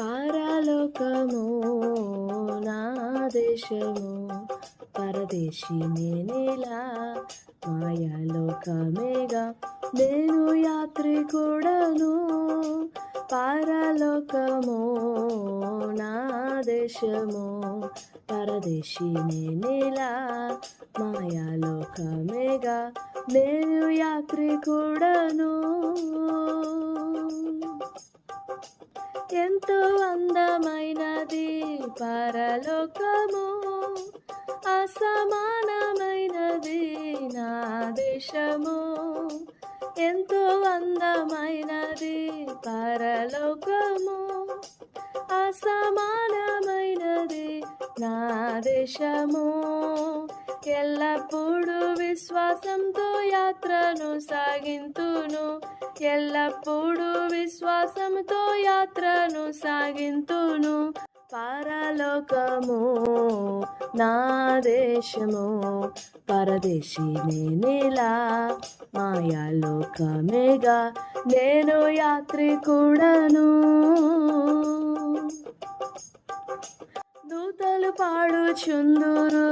పారలోకము నా దేశము. పరదేశి నేనేలా మాయాలోకమేగా నేను యాత్రికుడను పారలోకము నా దేశము. పరదేశి నేనేలా మాయాలోకమేగా నేను యాత్రికుడను. ఎంతో అందమైనది పరలోకము. అసమానమైనది నా దేశము. ఎంతో అందమైనది పరలోకము. అసమానమైనది నా దేశము. ఎల్లప్పుడూ విశ్వాసంతో యాత్రను సాగింతును. ఎల్లప్పుడూ విశ్వాసంతో యాత్రను సాగింతును. పరలోకము నా దేశము పరదేశి నేనేలా మాయాలోకమేగా నేను యాత్రికుడను. దూతలు పాడుచుందురు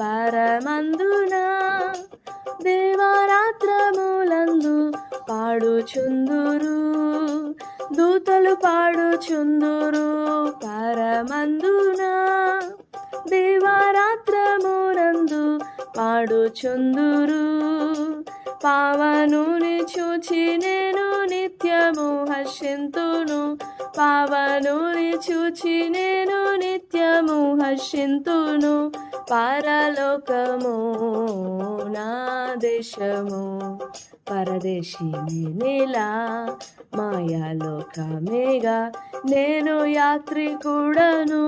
పరమందున దేవారాత్రము పాడుచుందురు. దూతలు పాడుచుందురు పరమందున. దేవారాత్రమునందు పాడుచుందురు. పావనుని చూచి నేను నిత్యము హర్షింతును. పావనుని చూచి నేను నిత్యము హర్షింతును. పరలోకము నా దేశము. పరదేశి నేలా మాయాలోకమేగా నేను యాత్రికుడను.